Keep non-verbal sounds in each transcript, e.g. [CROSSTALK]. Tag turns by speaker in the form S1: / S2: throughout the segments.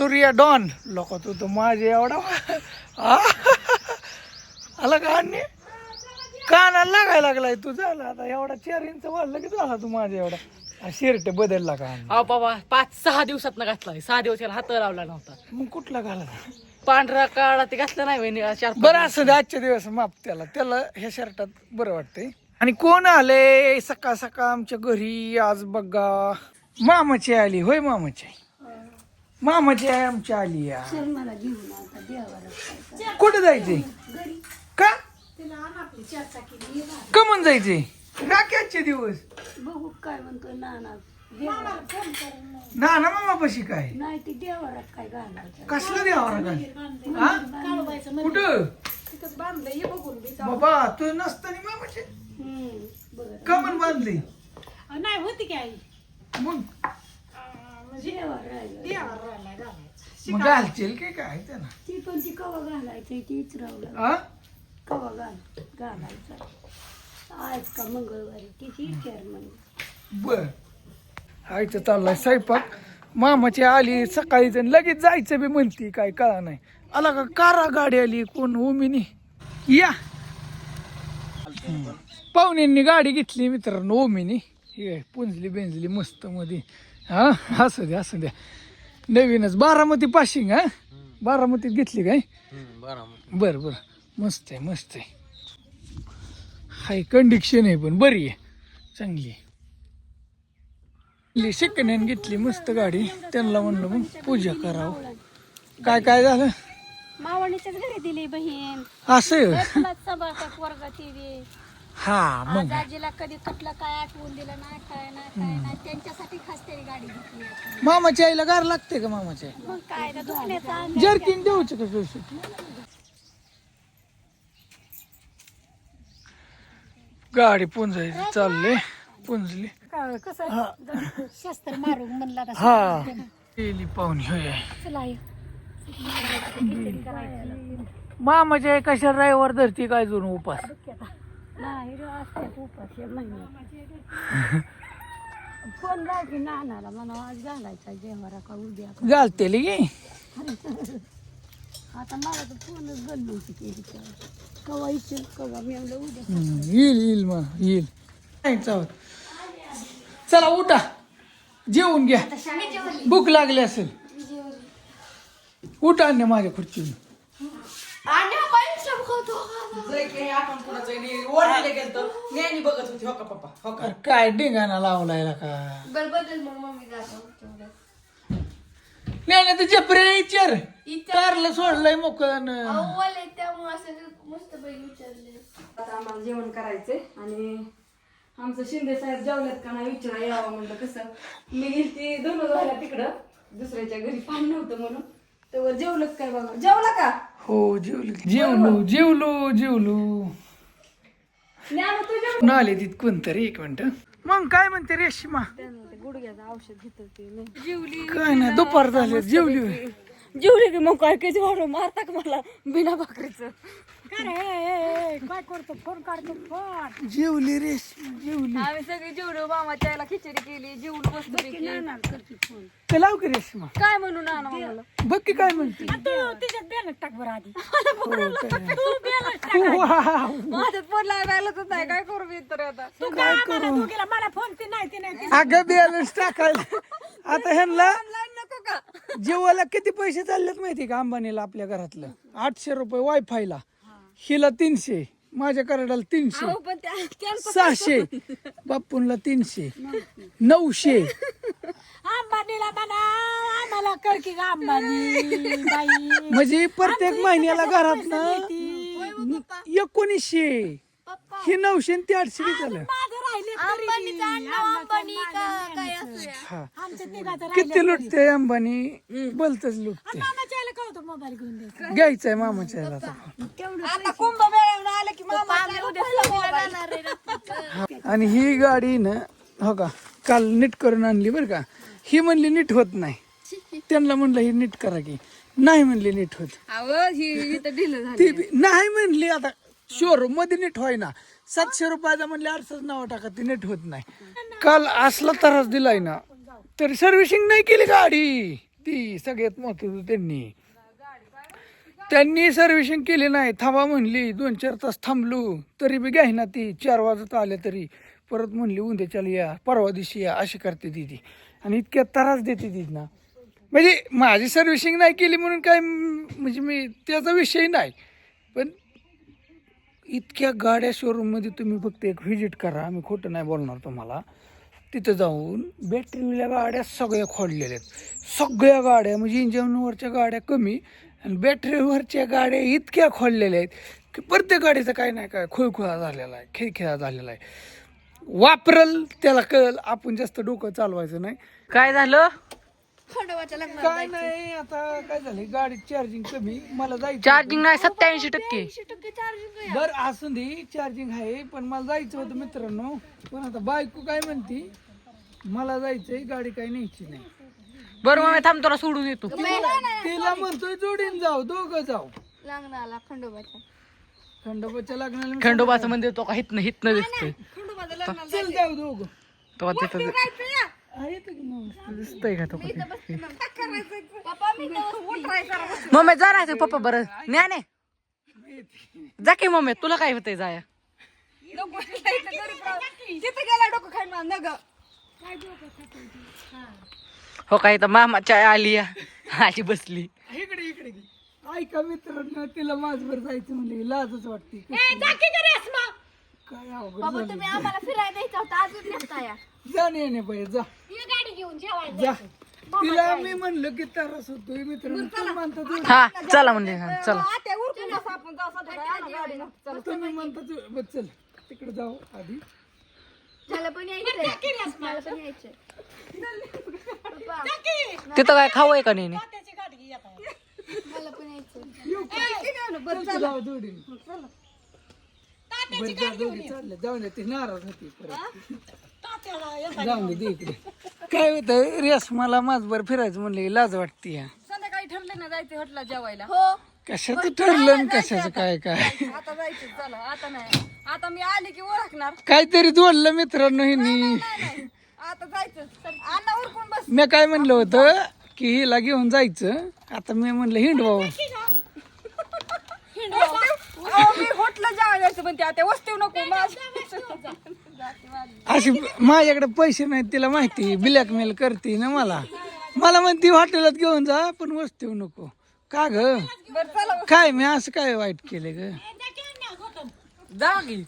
S1: Surya don. लोक तू तर माझे एवढा? आला का अन्य कानाला लागायला लागलाय तू झाला आता. एवढा चार इंच वाढला की झाला तू माझ्या एवढा. शर्ट बदलला का?
S2: अहो बाबा पाच सहा दिवसात घातला सहा दिवस याला हात लावला नव्हता.
S1: मग कुठला घाला
S2: पांढरा काळा ते घातलं नाही
S1: बरं असं आजच्या दिवस माप त्याला. त्याला ह्या शर्टात बरं वाटतंय. आणि कोण आले सकाळ सकाळ आमच्या घरी आज बघा. मामाची आली. होय मामाची. मामाची आई आमची आली या. कुठे जायचे का? कमन जायचे राख्याचे दिवस?
S3: बघू काय म्हणतो नाना.
S1: ना ना. मामा पशी काय?
S3: नाही ते देवारात काय घालायचं?
S1: कसलं द्यावा काय? हा? कुठं? बाबा तू नसताना मामाचे?
S3: हम्म, बरं.
S1: कमन बांधली
S4: नाही होती की आई?
S1: मग?
S3: राहिलं.
S1: मग घालशील की काय त्याला
S3: ती पण ती कवा घालायची ती इचरावलं.
S1: हा
S3: कवा घाल घालायचं. आज का मंगळवारी तिची विचार म्हणे.
S1: बर. चाललाय स्वयंपाक. मामाची आली सकाळीच आणि लगेच जायचं बी म्हणती काय कळा नाही. आला का कारा गाडी आली कोण ओमिनी या. हम्म. पाहुण्यांनी गाडी घेतली मित्रांनो ओमिनी हे आहे, पुंजली बेंजली मस्त मध्ये हा असू द्या असू द्या नवीनच. बारामती पाशिंग हा? बारामतीत घेतली काय? बर बर. मस्त आहे मस्त आहे. हाय कंडिक्शन आहे पण बरी आहे. चांगली आहे. सेकंड हँड घेतली मस्त गाडी. त्यांना म्हणलं मग पूजा करावं. काय काय झालं?
S3: मावणीच्याच घरी दिली बहीण.
S1: असं
S3: वर्ग टीव्ही.
S1: हा मग.
S3: आज आजीला कधी कुठलं काय आठवून दिलं नाही काय नाही काय नाही त्यांच्यासाठी खास तरी गाडी घेतली.
S1: मामाच्या आईला गार लागते का मामाच्या आई?
S3: मग काय तर दुखण्याचा
S1: जर्किन देऊच का व्यवस्थित गाडी पुंजायची चालले पुंजली.
S4: कसं? शस्त्र मारून म्हणला तसं.
S1: हा. गेली. पाहुणी होय.
S4: चला आई.
S1: मामाच्या आई कशा धरती काय जुन उपास?
S3: नाही रे, असतात फोन लावली नानाला म्हणा आज घालायचा का उद्या का.
S1: घालते गे [LAUGHS]
S3: आता मला तर फोनच होती केली कवा इच्छेल कवा? मी म्हणलं उद्या
S1: हम्म, येईल येईल मग येईल. नाही चावत. चला उठा. जेवून घ्या. भूक लागली असेल. उठा अन्य माझ्या खुर्चीवर. अरे काय डिंगाणा लावलाय का? नाही तर जपरे विचार कारला सोडलंय मोकळं
S5: आता आम्हाला जेवण करायचंय आणि आमचं शिंदे साहेब जेवल्यात का नाही विचारा यावं म्हणलं कसं. मी गेलती दोन झाल्या तिकडं. दुसऱ्याच्या घरी पाणी नव्हतं म्हणून. तेव्हा जेवलं काय बघा जेवला का?
S1: हो जेवलो जेवलो जेवलो जेवलो.
S5: ज्ञान तू जेवण
S1: आले तिथ कोणतरी एक मिनिट. मग काय म्हणते रेशीमा?
S5: गुडघ्याचं औषध घेत होते
S1: काय नाही दुपार झाले जेवली होय.
S5: जेवली की मग काय काही वाढून मारता का मला बिना भाकरीचं?
S4: काय रे, काय करतो? फोन काढतो फोन.
S1: जेवली रेशीमा जेवली.
S5: आम्ही सगळी जेवलो मामाच्या आईला खिचडी केली जेवलो बसतो
S3: करते फोन.
S1: ते लाव की रेशीमा.
S5: काय म्हणून आणा मला
S1: बघ की काय म्हणते.
S4: तू तिच्यात बॅलन्स टाक बरं आधी.
S1: हो, काय. वाव.
S5: माझ्यात फोन लागायलाच नाही. काय करू मी तर आता?
S4: तू काय आम्हाला तू गेला मला फोन ती नाही ती नाही ती
S1: अगं बॅलन्स टाकायला. आता ह्यांना [LAUGHS]
S5: का
S1: जेवायला किती पैसे चाललेत माहिती का अंबानीला आपल्या घरातलं? आठशे रुपये वायफायला हिला तीनशे. माझ्या कराडाला तीनशे.
S5: पण त्या त्या-
S1: सहाशे. बापूंला तीनशे. नऊशे.
S4: अंबानीला म्हणा आम्हाला कर की ग अंबानी बाई.
S1: म्हणजे प्रत्येक महिन्याला घरात ना एकोणीसशे. हे नऊशे आणि ते आठशे किती झालं.
S4: माझं राहिले
S1: हा.
S4: आमच्या तिघाचं
S1: किती लुटते अंबानी? बोलतच लुटते
S4: मामाच्या आईला का होतं मोबाईल घेऊन द्यायचा.
S1: घ्यायचंय मामाच्या याला आता.
S5: आता कुंभमेळ्याला आलं की मामा
S1: आणि ही गाडी ना हो का काल नीट करून आणली बरं का. ही म्हणली नीट होत नाही. त्यांना म्हणलं ही नीट करा की. नाही म्हणली नीट होत.
S5: अहो ही इथं ढिलं झालं.
S1: ती बी- नाही म्हणली आता. शोरूममध्ये नीट होय ना सातशे रुपयाचा म्हणले अडचण नाव टाका ती नीट होत नाही. काल असला त्रास दिलाय ना तरी सर्व्हिसिंग नाही केली गाडी. ती सगळ्यात महत्वाचं त्यांनी. त्यांनी सर्व्हिसिंग केली नाही. थांबा म्हणली दोन चार तास थांबलो तरी बी घ्याय ना ती. चार वाजत आले तरी. परत म्हणली उद्याच्याला या परवा दिवशी या अशी करते ती ती. आणि इतक्या त्रास देते ती ना. म्हणजे माझी सर्व्हिसिंग नाही केली म्हणून काय म्हणजे मी त्याचा विषय नाही. पण इतक्या गाड्या शोरूममध्ये तुम्ही फक्त एक व्हिजिट करा मी खोटं नाही बोलणार तुम्हाला. तिथं जाऊन बॅटरीच्या गाड्या सगळ्या खोडलेल्या आहेत. सगळ्या गाड्या म्हणजे इंजनवरच्या गाड्या कमी आणि बॅटरीवरच्या गाड्या इतक्या खोडलेल्या आहेत की प्रत्येक गाडीचं काय नाही काय खुळखुळा झालेला आहे खेळखेळा झालेला आहे. वापरल त्याला कळल आपण जास्त डोकं चालवायचं नाही.
S2: काय झालं?
S1: काय नाही आता काय झालं गाडी चार्जिंग कमी मला जायचं
S2: चार्जिंग नाही सत्याऐंशी टक्के.
S1: बर असून दे चार्जिंग आहे पण मला जायचं होतं मित्रांनो. पण आता बायको काय म्हणती मला जायचंय गाडी काही न्यायची नाही.
S2: बरं मग मी थांब तुला सोडून येतो.
S1: तिला म्हणतोय जोडीन जाऊ दोघं जाऊ.
S3: लग्नाला खंडोबाच्या.
S1: खंडोबाच्या लग्नाला मी-
S2: खंडोबाचं मंदिर तो का हितनं हितनं दिसतंय.
S1: चल जाऊ दोघं.
S2: तो तिथं. दिसतंय का तो कधी?
S3: पप्पा मी तर
S2: मम्मी जा राहायचं पप्पा बरं. न्या ने जा की मम्मी तुला काय होतंय जाया? हो. काय तर मामाच्या आली या. आली बसली.
S1: इकडे. ऐका मित्रांनो तिला माझभर जायचं म्हणले लाजच वाटते काय अवघड झालं.
S3: फिरायला द्यायचा होता अजून नेता या
S1: जा.
S3: घेऊन जेवायला
S1: जा. तिला मी म्हणलं की त्रास होतोय मित्रांनो तुम्ही म्हणता तू-
S2: हा चला म्हणजे हा, चला.
S5: उरकून आपण जाऊ नको
S1: तुम्ही म्हणता तू चल तिकडे जाऊ आधी.
S3: मला पण यायचंय. मला पण यायचंय.
S2: तिथं काय खाऊ आहे का नाही?
S3: मला पण यायचंय.
S1: चल. जाऊ जोडी बरं जा दोघी चालले. जाऊन दे ती नाराज होती परत. जाऊन दे दे इकडे काय होतं रेस मला माझभर फिरायचं म्हणलं की लाज वाटते या
S5: संध्याकाळी ठरले ना जायचं हॉटेलला जेवायला
S3: हो
S1: कशाचं ठरलं आणि कशाचं काय काय
S5: आता जायचं चला आता नाही आता मी आले की ओळखणार
S1: काहीतरी जोडलं मित्रांनो हिनी
S5: आता जायचं अण्णा उरकून बस
S1: मी काय म्हणलं होतं की हिला घेऊन जायचं आता मी म्हणलं हिंड भाऊ
S5: अहो, मी हॉटेलला जेवायला जायचं पण त्या वस्तू नको माझ्या
S1: अशी माझ्याकडे पैसे नाहीत तिला माहिती ब्लॅकमेल करते ना मला. मला म्हणती हॉटेलात घेऊन जा पण वस्तू नको. का ग? काय मी असं काय वाईट केलं ग?
S2: जा की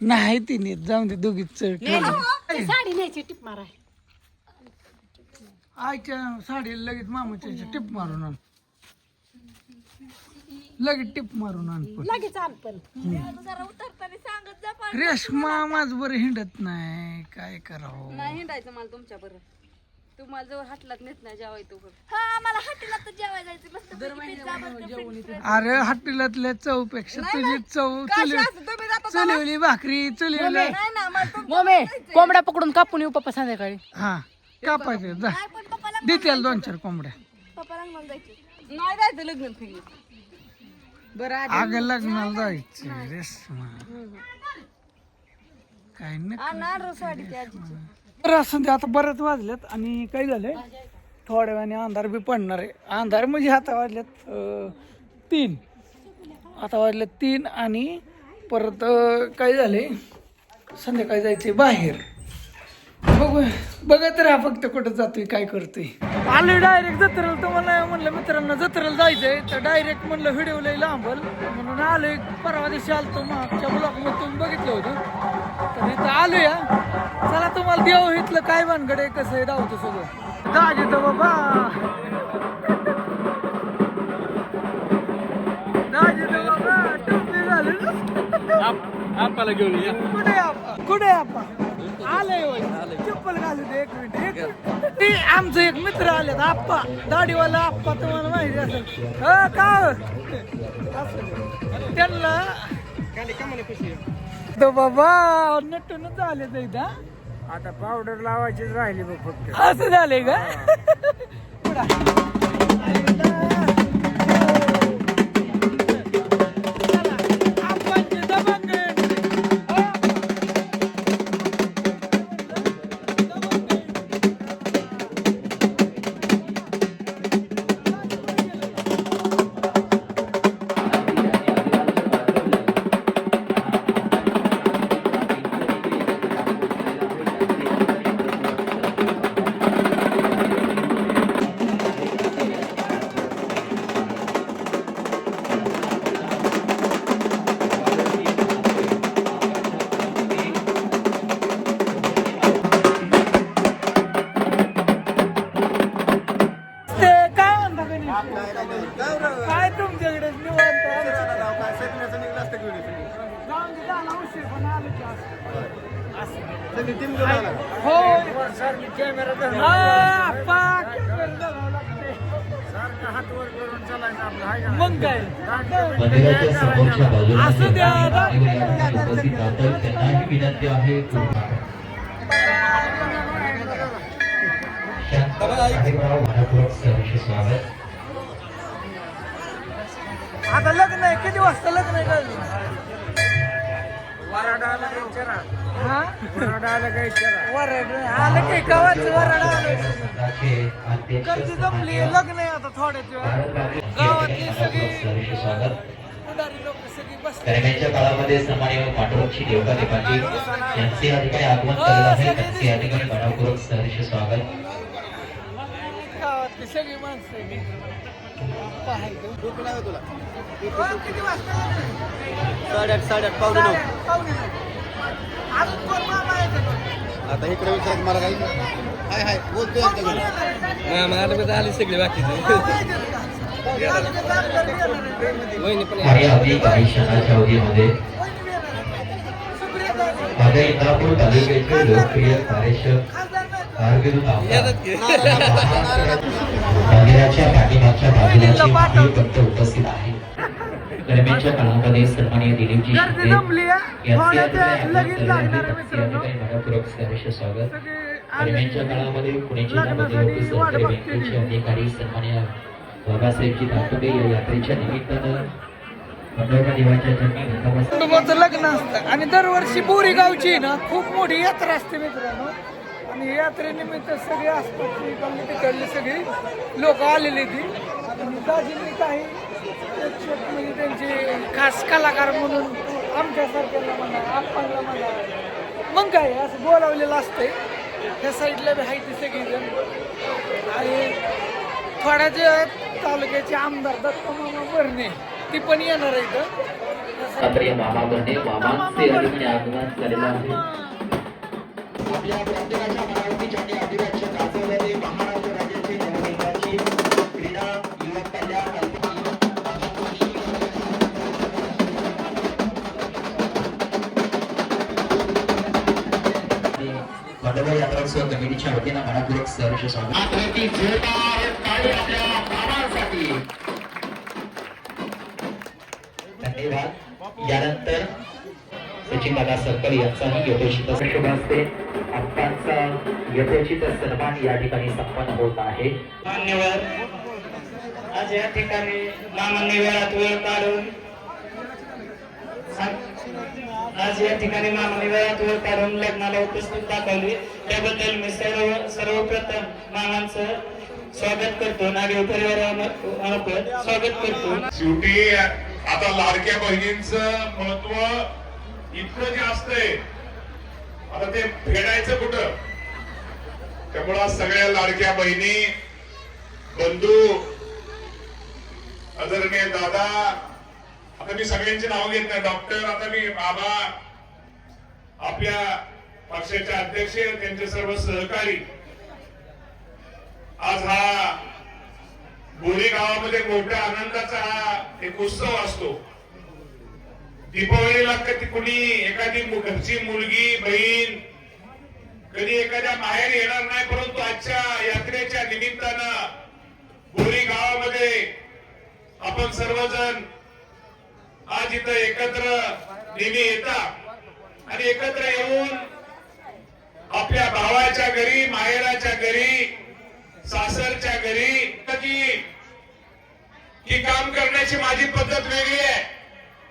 S1: नाही तिने जाऊन दे दोघीच
S4: साडी न्यायची टिप मारा.
S1: आईच्या साडीला लगेच मामाच्या टिप मारून आण लगेच टिप मारून आण पण.
S4: लगेच आण पण.
S3: जरा उतरताना सांगत जा पण.
S1: रेशमा माझ बरं हिंडत नाही. काय करावं?
S5: नाही हिंडायचं मला तुमच्या बरं. तुम्हाला जवळ हाटलात नेत नाही जेवायचं बरं
S3: हा मला हॉटेलात तर जेवायला जायचं. मस्त पिझ्झा बर्गर
S1: अरे हॉटेलातल्या चवपेक्षा तुझी चव चुली
S5: तुम्ही जाता
S1: चुलीवली भाकरी चुलीवली
S2: मम्मी कोंबड्या पकडून कापून येऊ पप्पा संध्याकाळी.
S1: हा कापायचे जा. दोन चार कोंबड्या.
S3: पप्पाला मला जायचं
S5: नाही जायचं लग्न फिरलं.
S1: अगं लग्नाला जायचं रेशमा काय नाही असं ते आता बरेच वाजल्यात आणि काय झालंय? थोड्या वेळाने अंधार बी पडणार आहे. अंधार म्हणजे आता वाजल्यात तीन. आता वाजल्यात तीन आणि परत काय झालंय? संध्याकाळी जायचंय बाहेर. बघू बघत राहा फक्त कुठं जातोय काय करतोय. आलोय डायरेक्ट जत्रेला तुम्हाला म्हणलं मित्रांनो जत्रेला जायचंय. तर डायरेक्ट म्हणलं व्हिडिओ लय लांबल. म्हणून आलोय परवा दिवशी आलतो मागच्या ब्लॉकमध्ये तुम्ही बघितलं होतं. तर इथं आलोय हा. चला तुम्हाला देव इथलं काय भानगड आहे कसं आहे दावतो सगळं. दाजी तर बाबा. दाजी तर बाबा
S6: आपल्याला घेऊन या.
S1: कुठे आपा कुठे आपा? आलंय होय. चप्पल घालू दे एक मिनिट एक. ते आमचं एक मित्र आलेत आप्पा दाढीवाला आप्पा तुम्हाला माहिती असेल हो का हो? असं दे. त्यांना तो बाबा नटूनच इथं, हा?
S6: आता पावडर लावायची राहिली बघ फक्त
S1: असं झालंय का हो मग काय असं
S7: स्वागत
S1: आता लग्न आहे किती वाजता लग्न आहे कळलं?
S6: वराडाला काही विचारा
S1: हा?
S6: वराडाला काही विचारा
S1: वरड आलं की कवाच वरड आलं?
S7: संघाचे अध्यक्ष
S1: गर्दी जमली लग्न आहे आता थोड्याच वेळात गावातली सगळी
S7: सहर्ष स्वागत
S1: पुढारी लोक सगळी बस
S7: दरम्यानच्या काळामध्ये सन्माननीय पांडुरंगची देवता देवाची यांचे या ठिकाणी आगमन झालेलं आहे त्यांचे या ठिकाणी मनपूर्वक सहर्ष स्वागत.
S1: गावातली सगळी माणसं हो?
S6: साडेआठ साडेआठ पावणे नऊ? आता इकडे विचारत मला काही हाय हाय बोलतोय? मला आली सगळी बाकीचे.
S7: माझ्या इंदापूर तालुक्याचे लोकप्रिय कार्यक्षम मंदिराच्या पाठीमागच्या बाजूला भक्त उपस्थित आहे दरम्यानच्या काळामध्ये दिलीपजी मनपूर्वक सहर्ष स्वागत. दरम्यानच्या पुणे लोक
S1: वाट
S7: सहकारी. बँकेचे अधिकारी सन्मान्य बाबासाहेबजी दातोडे या यात्रेच्या निमित्तानं
S1: लग्न असतं आणि दरवर्षी बोरी गावची ना खूप मोठी यात्रा असते मित्रांनो. आणि यात्रेनिमित्त सगळी असतात इकडली तिकडली सगळी लोक आलेली ती. आणि दाजींनी काही प्रेक्षक म्हणजे त्यांचे खास कलाकार म्हणून आमच्यासारख्याला म्हणा आपणला म्हणा. मग काय असं बोलावलेलं असतंय. त्या साईडला बी आहे ती सगळीजण. आणि थोड्याच तालुक्याचे आमदार दत्त मामा ती पण येणार आहे इथं
S7: मामा बरणे मामांचे आगमन झालेलं आहे. आपल्या प्रत्येकाच्या मनावरतीच्या आणि आदिवासी गाजवलेले महाराष्ट्र राज्याचे क्रीडा युवक कल्याण कमिटीच्या वतीनं मनापूर्वक सहर्ष स्वागत धन्यवाद यानंतर सचिन दादा सरकर यांचाही यथोचित शुभ असते आप्पांचा यथोचित सन्मान या ठिकाणी संपन्न होत आहे.
S8: मान्यवर आज या ठिकाणी मामांनी वेळात वेळ काढून आज या ठिकाणी मामांनी वेळात वेळ काढून लग्नाला उपस्थित दाखवली. त्याबद्दल मी सर्व सर्वप्रथम मामांचं स्वागत करतो नागरिक परिवारामार्फत स्वागत करतो.
S9: शेवटी आता लाडक्या बहिणींचं महत्त्व इतकं जे असतंय आता ते फेडायचं कुठं? त्यामुळं सगळ्या लाडक्या बहिणी बंधू आदरणीय दादा आता मी सगळ्यांची नाव घेत नाही. डॉक्टर आता मी बाबा आपल्या पक्षाचे अध्यक्ष त्यांचे सर्व सहकारी. आज हा बोरी गावामध्ये मोठ्या आनंदाचा हा एक उत्सव असतो. दीपावलीला कधी कुणी एखादी घरची मुलगी बहीण कधी एखाद्या माहेर येणार नाही परंतु आजच्या यात्रेच्या निमित्तानं बोरी गावामध्ये आपण सर्वजण आज इथं एकत्र नेहमी येतात. आणि एकत्र येऊन आपल्या भावाच्या घरी माहेराच्या घरी सासरच्या घरी की ही काम करण्याची माझी पद्धत वेगळी आहे.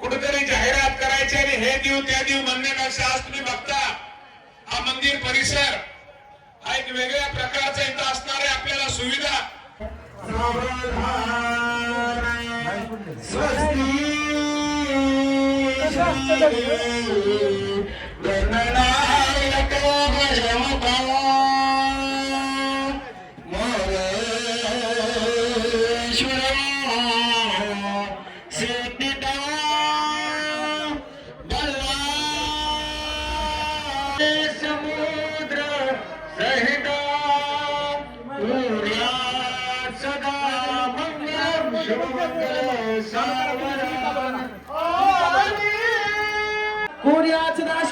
S9: कुठेतरी जाहिरात करायची आणि हे देऊ त्या देऊ म्हणण्यापेक्षा आज तुम्ही बघता. हा मंदिर परिसर हा एक वेगळ्या प्रकारचा इथं असणाऱ्या आपल्याला सुविधा.
S8: सावरा कोणी आज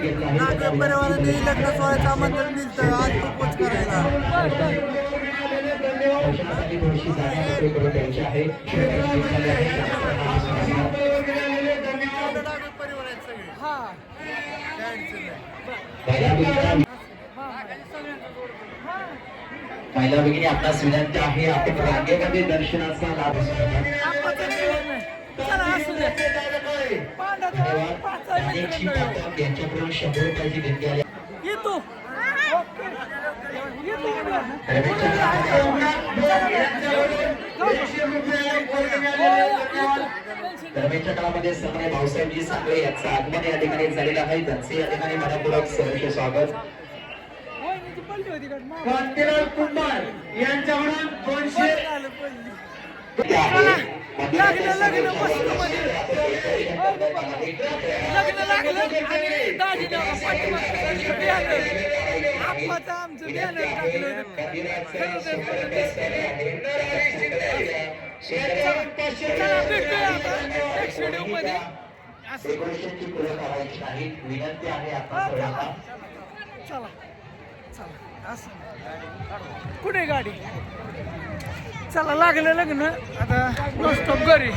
S6: परिवाराने लग्न सोहळ्याचं आमंत्रण दिलं आज खूपच पोच करायला
S1: बर बर
S7: दर्शनासाठी थोडीशी जागा मोकळी करून द्यायची आहे शिवराज विद्यालय आहे त्यांचं मनापासून आभार.
S1: हा
S7: महिला भगिनी भगिनी आपणास विनंती आहे आपण रांगेमध्ये दर्शनाचा लाभ यांच्याकडून शंभर रुपयाची देणगी आली. दरम्यानच्या काळामध्ये सन्मान्य भाऊसाहेबजी सांगळे यांचं आगमन या ठिकाणी झालेलं आहे. त्यांचे या ठिकाणी मनपूर्वक सहर्ष स्वागत
S1: वहिनीची पलटी होती का? मा-
S8: कांतीलाल कुंभार यांच्याकडून दोनशे
S1: मस्त मध्ये. लग्न लागलं आणि दाजीने. आप्पाचं आमचं बॅनर टाकलं चला आता नेक्स्ट
S7: नाहीत विनंती आहे आपण सर्वांना
S1: चला चला कुठे गाडी? चला लागलं लग्न. आता नॉनस्टॉप घरी.